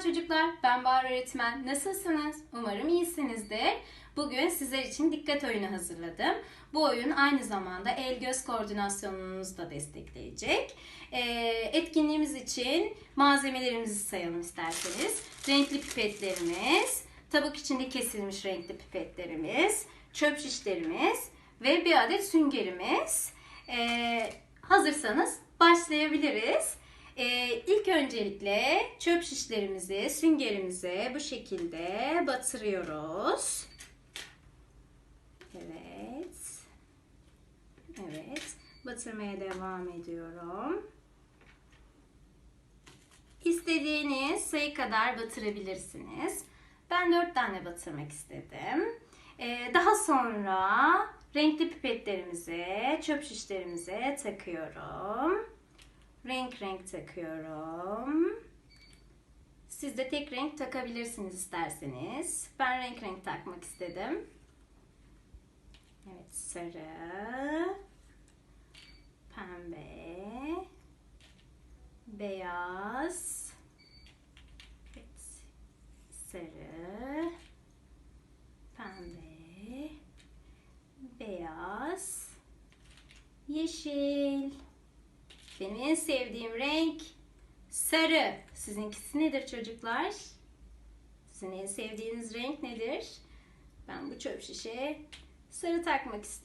çocuklar, ben Bahar öğretmen. Nasılsınız? Umarım iyisinizdir. Bugün sizler için dikkat oyunu hazırladım. Bu oyun aynı zamanda el-göz koordinasyonunuzu da destekleyecek. Ee, etkinliğimiz için malzemelerimizi sayalım isterseniz. Renkli pipetlerimiz, tabak içinde kesilmiş renkli pipetlerimiz, çöp şişlerimiz ve bir adet süngerimiz. Ee, hazırsanız başlayabiliriz. Ee, ilk öncelikle çöp şişlerimizi süngerimize bu şekilde batırıyoruz. Evet. Evet. Batırmaya devam ediyorum. İstediğiniz sayı kadar batırabilirsiniz. Ben 4 tane batırmak istedim. Ee, daha sonra renkli pipetlerimize, çöp şişlerimize takıyorum. Renk renk takıyorum. Siz de tek renk takabilirsiniz isterseniz. Ben renk renk takmak istedim. Evet sarı, pembe, beyaz, evet, sarı, pembe, beyaz, yeşil. Benim en sevdiğim renk sarı. Sizinkisi nedir çocuklar? Sizin en sevdiğiniz renk nedir? Ben bu çöp şişe sarı takmak istiyorum.